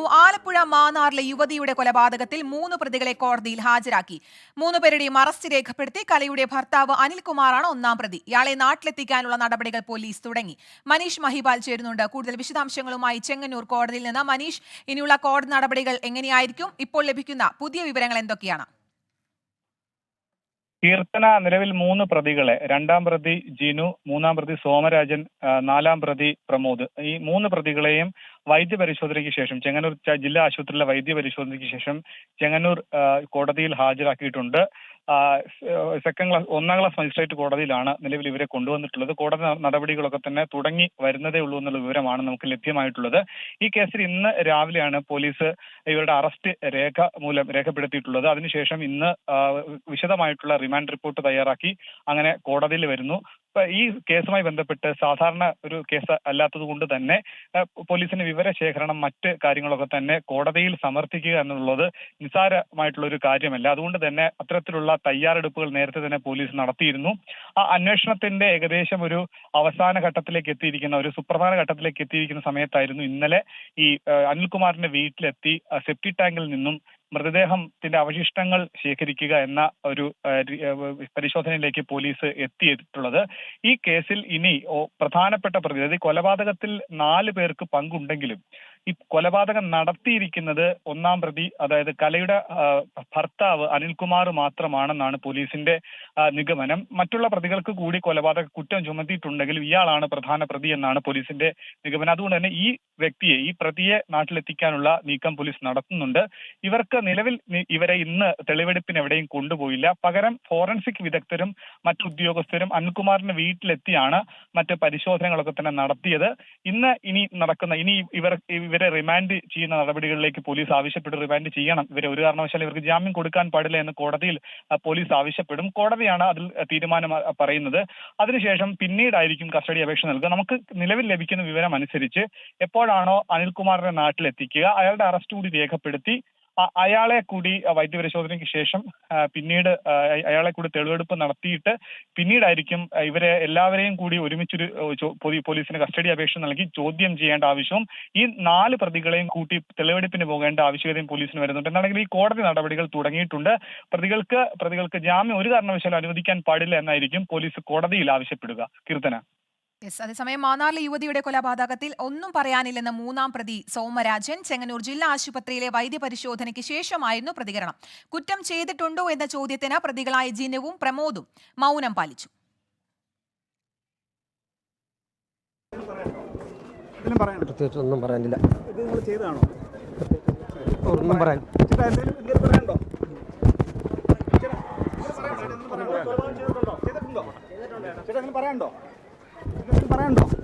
ആലപ്പുഴ മാന്നാറിലെ യുവതിയുടെ കൊലപാതകത്തിൽ മൂന്ന് പ്രതികളെ കോടതിയിൽ ഹാജരാക്കി. മൂന്ന് പേരുടെയും അറസ്റ്റ് രേഖപ്പെടുത്തി കലയുടെ ഭർത്താവ് അനിൽകുമാറാണ് ഒന്നാം പ്രതി. ഇയാളെ നാട്ടിലെത്തിക്കാനുള്ള നടപടികൾ പോലീസ് തുടങ്ങി. മനീഷ് മഹിപാൽ ചേരുന്നുണ്ട്. കൂടുതൽ വിശദാംശങ്ങളുമായി ചെങ്ങന്നൂർ കോടതിയിൽ നിന്ന് മനീഷ്. ഇനിയുള്ള കോടതി നടപടികൾ എങ്ങനെയായിരിക്കും? ഇപ്പോൾ ലഭിക്കുന്ന പുതിയ വിവരങ്ങൾ എന്തൊക്കെയാണ്? കീർത്തന നിലവിൽ മൂന്ന് പ്രതികളെ. രണ്ടാം പ്രതി ജിനു മൂന്നാം പ്രതി സോമരാജൻ നാലാം പ്രതി പ്രമോദ്. ഈ മൂന്ന് പ്രതികളെയും വൈദ്യ പരിശോധനയ്ക്ക് ശേഷം ചെങ്ങന്നൂർ ജില്ലാ ആശുപത്രിയിലെ വൈദ്യ പരിശോധനയ്ക്ക് ശേഷം ചെങ്ങന്നൂർ കോടതിയിൽ ഹാജരാക്കിയിട്ടുണ്ട്. സെക്കൻഡ് ക്ലാസ് ഒന്നാം ക്ലാസ് മജിസ്ട്രേറ്റ് കോടതിയിലാണ് നിലവിൽ ഇവരെ കൊണ്ടുവന്നിട്ടുള്ളത്. കോടതി നടപടികളൊക്കെ തന്നെ തുടങ്ങി വരുന്നതേ ഉള്ളൂ എന്നുള്ള വിവരമാണ് നമുക്ക് ലഭ്യമായിട്ടുള്ളത്. ഈ കേസിൽ ഇന്ന് രാവിലെയാണ് പോലീസ് ഇവരുടെ അറസ്റ്റ് രേഖ മൂലം രേഖപ്പെടുത്തിയിട്ടുള്ളത്. അതിനുശേഷം ഇന്ന് വിശദമായിട്ടുള്ള റിമാൻഡ് റിപ്പോർട്ട് തയ്യാറാക്കി അങ്ങനെ കോടതിയിൽ വരുന്നു. ഈ കേസുമായി ബന്ധപ്പെട്ട് സാധാരണ ഒരു കേസ് അല്ലാത്തത് കൊണ്ട് തന്നെ പോലീസിന് വിവരശേഖരണം മറ്റ് കാര്യങ്ങളൊക്കെ തന്നെ കോടതിയിൽ സമർപ്പിക്കുക എന്നുള്ളത് നിസ്സാരമായിട്ടുള്ള ഒരു കാര്യമല്ല. അതുകൊണ്ട് തന്നെ അത്തരത്തിലുള്ള തയ്യാറെടുപ്പുകൾ നേരത്തെ തന്നെ പോലീസ് നടത്തിയിരുന്നു. ആ അന്വേഷണത്തിന്റെ ഏകദേശം ഒരു അവസാന ഘട്ടത്തിലേക്ക് എത്തിയിരിക്കുന്ന ഒരു സുപ്രധാന ഘട്ടത്തിലേക്ക് എത്തിയിരിക്കുന്ന സമയത്തായിരുന്നു ഇന്നലെ ഈ അനിൽകുമാറിന്റെ വീട്ടിലെത്തി സെപ്റ്റി ടാങ്കിൽ നിന്നും മൃതദേഹത്തിന്റെ അവശിഷ്ടങ്ങൾ ശേഖരിക്കുക എന്ന ഒരു പരിശോധനയിലേക്ക് പോലീസ് എത്തിയിട്ടുള്ളത്. ഈ കേസിൽ ഇനി പ്രധാനപ്പെട്ട പ്രതി കൊലപാതകത്തിൽ നാല് പേർക്ക് പങ്കുണ്ടെങ്കിലും ഈ കൊലപാതകം നടത്തിയിരിക്കുന്നത് ഒന്നാം പ്രതി അതായത് കലയുടെ ഭർത്താവ് അനിൽകുമാർ മാത്രമാണെന്നാണ് പോലീസിന്റെ നിഗമനം. മറ്റുള്ള പ്രതികൾക്ക് കൂടി കൊലപാതക കുറ്റം ചുമത്തിയിട്ടുണ്ടെങ്കിലും ഇയാളാണ് പ്രധാന പ്രതി എന്നാണ് പോലീസിന്റെ നിഗമനം. അതുകൊണ്ട് തന്നെ ഈ വ്യക്തിയെ ഈ പ്രതിയെ നാട്ടിലെത്തിക്കാനുള്ള നീക്കം പോലീസ് നടത്തുന്നുണ്ട്. ഇവർക്ക് നിലവിൽ ഇവരെ ഇന്ന് തെളിവെടുപ്പിന് എവിടെയും കൊണ്ടുപോയില്ല. പകരം ഫോറൻസിക് വിദഗ്ധരും മറ്റു ഉദ്യോഗസ്ഥരും അനിൽകുമാറിന്റെ വീട്ടിലെത്തിയാണ് മറ്റ് പരിശോധനകളൊക്കെ തന്നെ നടത്തിയത്. ഇന്ന് ഇനി നടക്കുന്ന ഇനി ഇവർ ഇവരെ റിമാൻഡ് ചെയ്യുന്ന നടപടികളിലേക്ക് പോലീസ് ആവശ്യപ്പെട്ട് റിമാൻഡ് ചെയ്യണം. ഇവരെ ഒരു കാരണവശാലും ഇവർക്ക് ജാമ്യം കൊടുക്കാൻ പാടില്ല എന്ന് കോടതിയിൽ പോലീസ് ആവശ്യപ്പെടും. കോടതിയാണ് അതിൽ തീരുമാനം പറയുന്നത്. അതിനുശേഷം പിന്നീടായിരിക്കും കസ്റ്റഡി അപേക്ഷ നൽകുക. നമുക്ക് നിലവിൽ ലഭിക്കുന്ന വിവരം അനുസരിച്ച് എപ്പോഴാണോ അനിൽകുമാറിനെ നാട്ടിലെത്തിക്കുക അയാളുടെ അറസ്റ്റ് കൂടി രേഖപ്പെടുത്തി അയാളെ കൂടി വൈദ്യപരിശോധനയ്ക്ക് ശേഷം പിന്നീട് അയാളെ കൂടി തെളിവെടുപ്പ് നടത്തിയിട്ട് പിന്നീടായിരിക്കും ഇവരെ എല്ലാവരെയും കൂടി ഒരുമിച്ചൊരു പോലീസിന് കസ്റ്റഡി അപേക്ഷ നൽകി ചോദ്യം ചെയ്യേണ്ട ആവശ്യവും ഈ നാല് പ്രതികളെയും കൂട്ടി തെളിവെടുപ്പിന് പോകേണ്ട ആവശ്യകതയും പോലീസിന് വരുന്നുണ്ട്. എന്നാണെങ്കിൽ ഈ കോടതി നടപടികൾ തുടങ്ങിയിട്ടുണ്ട്. പ്രതികൾക്ക് പ്രതികൾക്ക് ജാമ്യം ഒരു കാരണവശാലും അനുവദിക്കാൻ പാടില്ല എന്നായിരിക്കും പോലീസ് കോടതിയിൽ ആവശ്യപ്പെടുക. കീർത്തന. യെസ് അതേസമയം മാന്നാറിലെ യുവതിയുടെ കൊലപാതകത്തിൽ ഒന്നും പറയാനില്ലെന്ന മൂന്നാം പ്രതി സോമരാജൻ ചെങ്ങന്നൂർ ജില്ലാ ആശുപത്രിയിലെ വൈദ്യപരിശോധനയ്ക്ക് ശേഷമായിരുന്നു പ്രതികരണം. കുറ്റം ചെയ്തിട്ടുണ്ടോ എന്ന ചോദ്യത്തിന് പ്രതികളായ ജിനുവും പ്രമോദും മൗനം പാലിച്ചു. പ്രത്യേകിച്ച് ഒന്നും പറയാനില്ല. ഇത് നിങ്ങൾ ചെയ്തതാണോ? ഒന്നും പറയാൻ ചേട്ടാ പറയാനുണ്ടോ? ചേട്ടാ,